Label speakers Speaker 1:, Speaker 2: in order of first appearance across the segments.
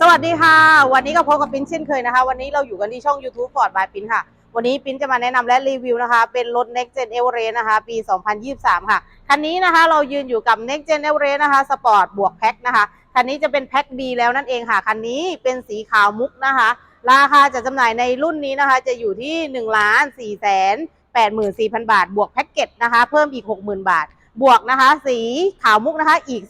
Speaker 1: สวัสดีค่ะ วันนี้ก็พบกับปิ้นเช่นเคยนะคะ วันนี้เราอยู่กันที่ช่อง YouTube Ford by ปิ้นค่ะ วันนี้ปิ้นจะมาแนะนำและรีวิวนะคะ เป็นรถ Next Gen Everest นะคะ ปี 2023 ค่ะ คันนี้นะคะเรายืนอยู่กับ Next Gen Everest นะคะสปอร์ตบวกแพ็คนะคะ คันนี้จะเป็นแพ็ค B แล้วนั่นเองค่ะ คันนี้เป็นสีขาวมุกนะคะ ราคาจะจำหน่ายในรุ่นนี้นะคะ จะอยู่ที่1ล้าน4แสน84,000บาท บวกแพ็กเกจนะคะ เพิ่มอีก60,000บาท บวกนะคะ สีขาวมุกนะคะ อีก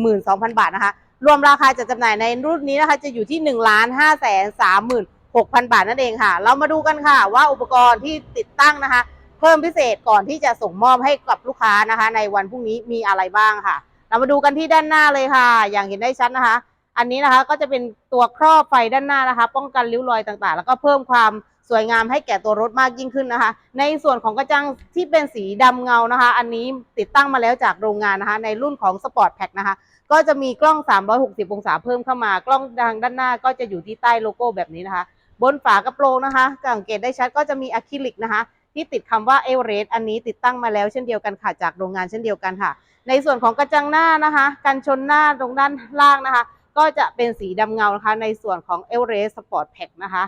Speaker 1: 12,000บาทนะคะ รวมราคาจะจำหน่ายในรุ่นนี้นะคะ จะอยู่ที่1นึ่งล้านห้าแสนสามหมื่นหกพันบาทนั่นเองค่ะ เรามาดูกันค่ะว่าอุปกรณ์ที่ติดตั้งนะคะ เพิ่มพิเศษก่อนที่จะส่งมอบให้กับลูกค้านะคะ ในวันพรุ่งนี้มีอะไรบ้างค่ะ เรามาดูกันที่ด้านหน้าเลยค่ะ อย่างเห็นได้ชัดนะคะ อันนี้นะคะก็จะเป็นตัวครอบไฟด้านหน้านะคะ ป้องกันริ้วรอยต่างๆ แล้วก็เพิ่มความ สวยงามให้แก่ตัวรถมากยิ่งขึ้นนะคะ ในส่วนของกระจังที่เป็นสีดำเงานะคะ อันนี้ติดตั้งมาแล้วจากโรงงานนะคะ ในรุ่นของ Sport Pack นะคะ ก็จะมีกล้อง 360 องศาเพิ่มเข้ามา กล้องทางด้านหน้าก็จะอยู่ที่ใต้โลโก้แบบนี้นะคะ บนฝากระโปรงนะคะสังเกตได้ชัดก็จะมีอะคริลิกนะคะ ที่ติดคำว่าเอเวอเรสต์อันนี้ติดตั้งมาแล้วเช่นเดียวกันค่ะจากโรงงานเช่นเดียวกันค่ะ ในส่วนของกระจังหน้านะคะ กันชนหน้าตรงด้านล่างนะคะ ก็จะเป็นสีดำเงานะคะ ในส่วนของ e v e r e s t Sport Pack นะคะ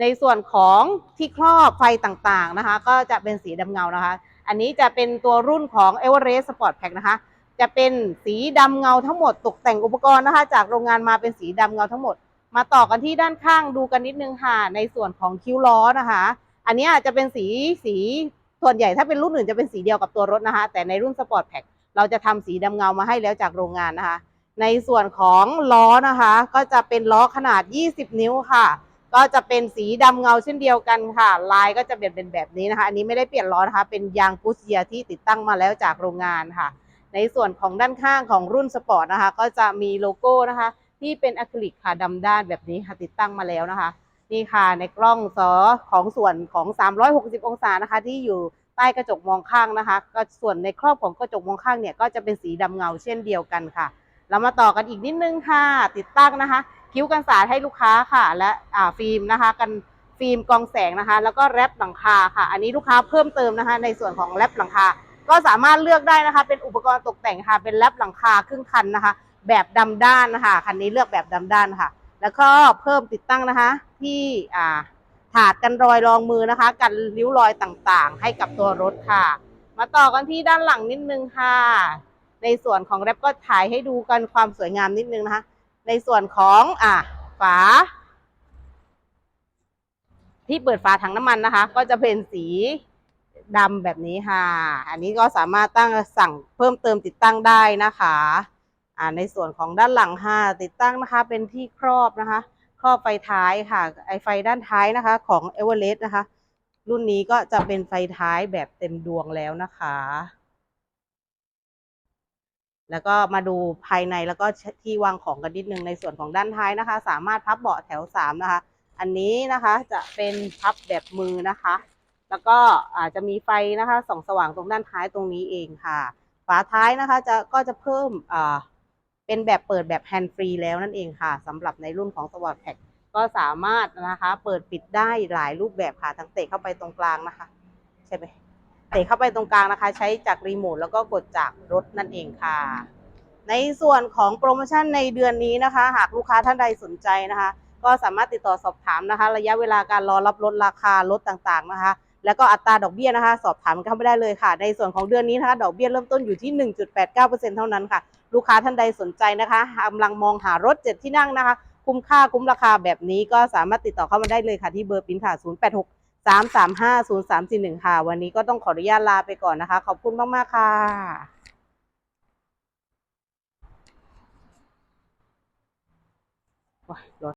Speaker 1: ในส่วนของที่ครอบไฟต่างๆนะคะ ก็จะเป็นสีดำเงานะคะ อันนี้จะเป็นตัวรุ่นของ e v e r e s t Sport Pack นะคะ จะเป็นสีดำเงาทั้งหมดตกแต่งอุปกรณ์นะคะ จากโรงงานมาเป็นสีดำเงาทั้งหมด มาต่อกันที่ด้านข้างดูกันนิดนึงค่ะ ในส่วนของคิ้วล้อนะคะ อันนี้อาจจะเป็นสีสีส่วนใหญ่ถ้าเป็นรุ่นอื่นจะเป็นสีเดียวกับตัวรถนะคะ แต่ในรุ่น Sport Pack เราจะทำสีดำเงามาให้แล้วจากโรงงานนะคะ ในส่วนของล้อนะคะ ก็จะเป็นล้อขนาด 20 นิ้วค่ะ ก็จะเป็นสีดำเงาเช่นเดียวกันค่ะ ลายก็จะเป็นเป็นแบบนี้นะคะ อันนี้ไม่ได้เปลี่ยนล้อนะคะ เป็นยางพุชเยียที่ติดตั้งมาแล้วจากโรงงานค่ะ ในส่วนของด้านข้างของรุ่นสปอร์ตนะคะ ก็จะมีโลโก้นะคะ ที่เป็นอะคริลิกค่ะดำด้านแบบนี้ค่ะติดตั้งมาแล้วนะคะ นี่ค่ะในกล้องซอของส่วนของ 360 องศานะคะ ที่อยู่ใต้กระจกมองข้างนะคะ ก็ส่วนในครอบของกระจกมองข้างเนี่ยก็จะเป็นสีดำเงาเช่นเดียวกันค่ะ เรามาต่อกันอีกนิดนึงค่ะ ติดตั้งนะคะ คิ้วกันสาดให้ลูกค้าค่ะ และอ่าฟิล์มนะคะกันฟิล์มกองแสงนะคะ แล้วก็แรปหลังคาค่ะ อันนี้ลูกค้าเพิ่มเติมนะคะ ในส่วนของแรปหลังคา ก็สามารถเลือกได้นะคะ เป็นอุปกรณ์ตกแต่งค่ะ เป็นแรปหลังคาครึ่งคันนะคะ แบบดำด้านนะคะคันนี้เลือกแบบดำด้านค่ะ แล้วก็เพิ่มติดตั้งนะคะ ที่อ่าถาดกันรอยรองมือนะคะ กันริ้วรอยต่างๆ ให้กับตัวรถค่ะ มาต่อกันที่ด้านหลังนิดนึงค่ะ ในส่วนของแรปก็ถ่ายให้ดูกันความสวยงามนิดนึงนะคะ ในส่วนของอะฝา ที่เปิดฝาถังน้ำมันนะคะ ก็จะเป็นสีดำแบบนี้ค่ะ อันนี้ก็สามารถตั้งสั่งเพิ่มเติมติดตั้งได้นะคะอ่าในส่วนของด้านหลังค่ะติดตั้งนะคะ เป็นที่ครอบนะคะ ครอบไฟท้ายค่ะ ไอไฟด้านท้ายนะคะ ของเอเวอเรสต์นะคะ รุ่นนี้ก็จะเป็นไฟท้ายแบบเต็มดวงแล้วนะคะ แล้วก็มาดูภายในแล้วก็ที่วางของกันนิดนึงในส่วนของด้านท้ายนะคะ สามารถพับเบาะแถวสามนะคะ อันนี้นะคะจะเป็นพับแบบมือนะคะ แล้วก็อาจจะมีไฟนะคะส่องสว่างตรงด้านท้ายตรงนี้เองค่ะ ฝาท้ายนะคะจะก็จะเพิ่มอ่าเป็นแบบเปิดแบบแฮนด์ฟรีแล้วนั่นเองค่ะสำหรับในรุ่นของ Sport Pack ก็สามารถนะคะ เปิดปิดได้หลายรูปแบบค่ะทั้งเตะเข้าไปตรงกลางนะคะ ใช่ไหม เตะเข้าไปตรงกลางนะคะ ใช้จากรีโมทแล้วก็กดจากรถนั่นเองค่ะ ในส่วนของโปรโมชั่นในเดือนนี้นะคะ หากลูกค้าท่านใดสนใจนะคะ ก็สามารถติดต่อสอบถามนะคะ ระยะเวลาการรอรับรถราคารถต่างๆนะคะ แล้วก็อัตราดอกเบี้ยนะคะ สอบถามกันเข้าไปได้เลยค่ะ ในส่วนของเดือนนี้นะคะดอกเบี้ยเริ่มต้นอยู่ที่ 1.89%เท่านั้นค่ะ ลูกค้าท่านใดสนใจนะคะกำลังมองหารถเจ็ดที่นั่งนะคะ คุ้มค่าคุ้มราคาแบบนี้ก็สามารถติดต่อเข้ามาได้เลยค่ะที่เบอร์ปิ้นค่ะ 086 335 0341 ค่ะ วันนี้ก็ต้องขออนุญาตลาไปก่อนนะคะ ขอบคุณมาก ๆ ค่ะ